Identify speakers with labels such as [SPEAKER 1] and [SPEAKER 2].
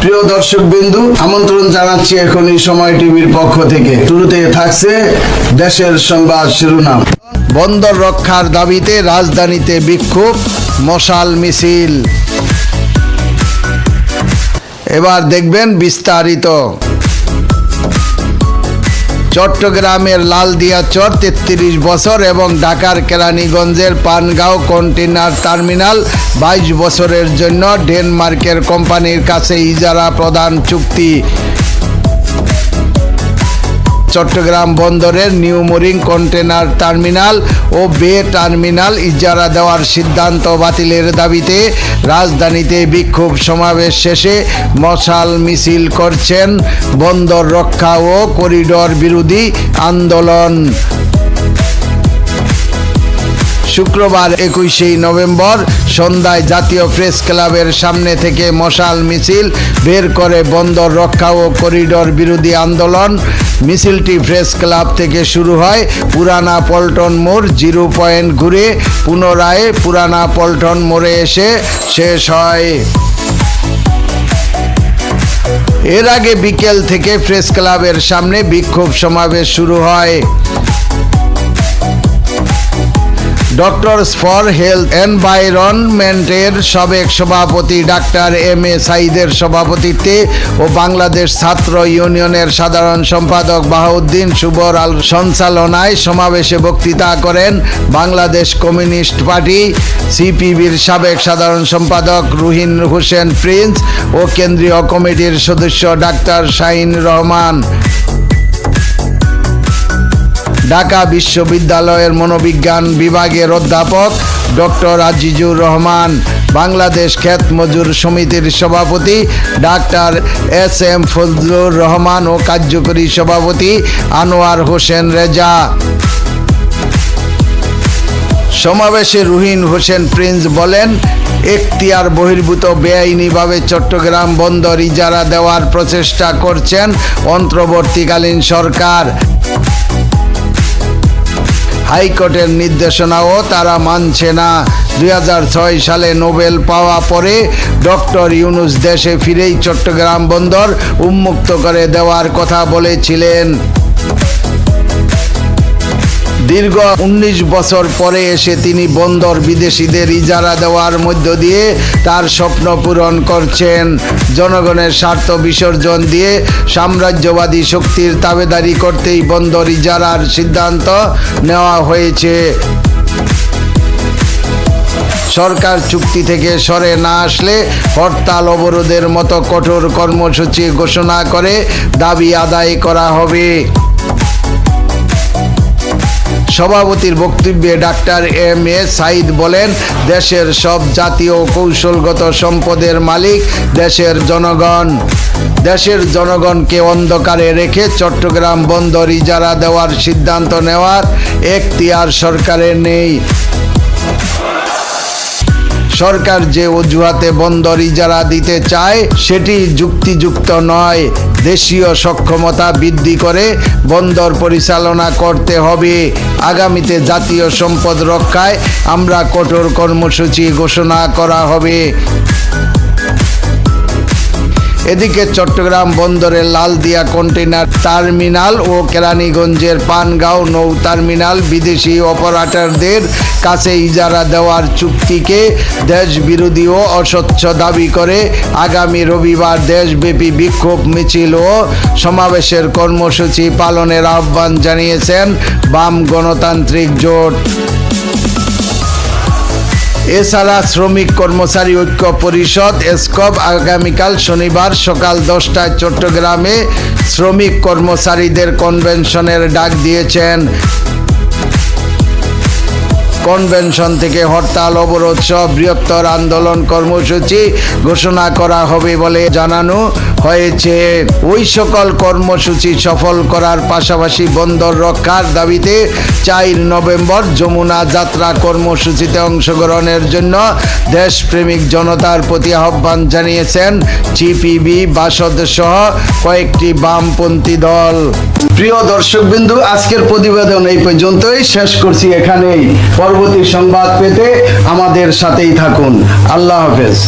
[SPEAKER 1] প্রিয় দর্শক বিন্দু আমন্ত্রণ জানাচ্ছি এখন এই সময় টিভির পক্ষ থেকে। শুরুতে থাকছে দেশের সংবাদ শিরোনাম। বন্দর রক্ষার দাবিতে রাজধানীতে বিক্ষোভ, মশাল মিছিল। এবার দেখবেন বিস্তারিত। চট্টগ্রামের লালদিয়া চর তেত্রিশ বছর এবং ঢাকার কেরানীগঞ্জের পানগাঁও কন্টেনার টার্মিনাল বাইশ বছরের জন্য ডেনমার্কের কোম্পানির কাছে ইজারা প্রদান চুক্তি। চট্টগ্রাম বন্দরের নিউ মোরিং কন্টেনার টার্মিনাল ও বে টার্মিনাল ইজারা দেওয়ার সিদ্ধান্ত বাতিলের দাবিতে রাজধানীতে বিক্ষোভ সমাবেশ শেষে মশাল মিছিল করছেন বন্দর রক্ষা ও করিডর বিরোধী আন্দোলন। শুক্রবার একুশে নভেম্বর সন্ধ্যায় জাতীয় প্রেস ক্লাবের সামনে থেকে মশাল মিছিল বের করে বন্দর রক্ষা ও করিডর বিরোধী আন্দোলন। মিছিলটি প্রেস ক্লাব থেকে শুরু হয় পুরানা পল্টন মোড় জিরো পয়েন্ট ঘুরে পুনরায় পুরানা পল্টন মোড়ে এসে শেষ হয়। এর আগে বিকেল থেকে প্রেস ক্লাবের সামনে বিক্ষোভ সমাবেশ শুরু হয়। ডক্টরস ফর হেলথ এনভায়রনমেন্টের সাবেক সভাপতি ডাক্তার এম এ সাইদের সভাপতিত্বে ও বাংলাদেশ ছাত্র ইউনিয়নের সাধারণ সম্পাদক বাহাউদ্দিন শুভর আল সঞ্চালনায় সমাবেশে বক্তৃতা করেন বাংলাদেশ কমিউনিস্ট পার্টি। সিপিবির সাবেক সাধারণ সম্পাদক রুহিন হোসেন প্রিন্স ও কেন্দ্রীয় কমিটির সদস্য ডাক্তার শাহিন রহমান। ঢাকা বিশ্ববিদ্যালয়ের মনোবিজ্ঞান বিভাগের অধ্যাপক ডক্টর আজিজুর রহমান, বাংলাদেশ ক্ষেত মজুর সমিতির সভাপতি doctor S M Fazlur Rahman ও কার্যকরী সভাপতি আনোয়ার হোসেন রেজা। সমাবেশে রুহিন হোসেন প্রিন্স বলেন, এখতিয়ার বহির্ভূত বেআইনিভাবে চট্টগ্রাম বন্দর ইজারা দেওয়ার প্রচেষ্টা করছেন অন্তর্বর্তীকালীন সরকার। হাইকোর্টের নির্দেশনাও তারা মানছে না। দু হাজার ছয় সালে নোবেল পাওয়া পরে ডক্টর ইউনুস দেশে ফিরেই চট্টগ্রাম বন্দর উন্মুক্ত করে দেওয়ার কথা বলেছিলেন। দীর্ঘ ১৯ বছর পরে এসে তিনি বন্দর বিদেশিদের ইজারা দেওয়ার মধ্য দিয়ে তার স্বপ্ন পূরণ করছেন। জনগণের স্বার্থ বিসর্জন দিয়ে সাম্রাজ্যবাদী শক্তির তাবেদারি করতেই বন্দর ইজারার সিদ্ধান্ত নেওয়া হয়েছে। সরকার চুক্তি থেকে সরে না আসলে হরতাল অবরোধের মতো কঠোর কর্মসূচি ঘোষণা করে দাবি আদায় করা হবে। সভাপতির বক্তব্যে ডাক্তার এম এ সাইদ বলেন, দেশের সব জাতীয় কৌশলগত সম্পদের মালিক দেশের জনগণ। দেশের জনগণকে অন্ধকারে রেখে চট্টগ্রাম বন্দর ইজারা দেওয়ার সিদ্ধান্ত নেওয়ার, এখতিয়ার সরকারের নেই। সরকার যে অজুহাতে বন্দর ইজারা দিতে চায়, সেটি যুক্তিযুক্ত নয়। দেশীয় সক্ষমতা বৃদ্ধি করে বন্দর পরিচালনা করতে হবে। আগামীতে জাতীয় সম্পদ রক্ষায় আমরা কঠোর কর্মসূচি ঘোষণা করা হবে। এদিকে চট্টগ্রাম বন্দরের লালদিয়া কন্টেনার টার্মিনাল ও কেরানীগঞ্জের পানগাঁও নৌ টার্মিনাল বিদেশি অপারেটরদের কাছে ইজারা দেওয়ার চুক্তিকে দেশ বিরোধী ও অস্বচ্ছ দাবি করে। আগামী রবিবার দেশব্যাপী বিক্ষোভ মিছিল ও সমাবেশের কর্মসূচি পালনের আহ্বান জানিয়েছেন বাম গণতান্ত্রিক জোট। এছাড়া শ্রমিক কর্মচারী ঐক্য পরিষদ এসকব আগামীকাল শনিবার সকাল দশটায় চট্টগ্রামে শ্রমিক কর্মচারীদের কনভেনশনের ডাক দিয়েছেন। কনভেনশন থেকে হরতাল, অবরোধ সহ বৃহত্তর আন্দোলন কর্মসূচি ঘোষণা করা হবে বলে জানানো হয়েছে। ওই সকল কর্মসূচি সফল করার পাশাপাশি বন্দর রক্ষার দাবিতে চার নভেম্বর যমুনা যাত্রা কর্মসূচিতে অংশগ্রহণের জন্য দেশপ্রেমিক জনতার প্রতি আহ্বান জানিয়েছেন জিপিবি বাসদ সহ কয়েকটি বামপন্থী দল। প্রিয় দর্শক বিন্দু আজকের প্রতিবেদন এই পর্যন্তই। শেষ করছি এখানেই। পরবর্তী সংবাদ পেতে আমাদের সাথেই থাকুন। আল্লাহ হাফেজ।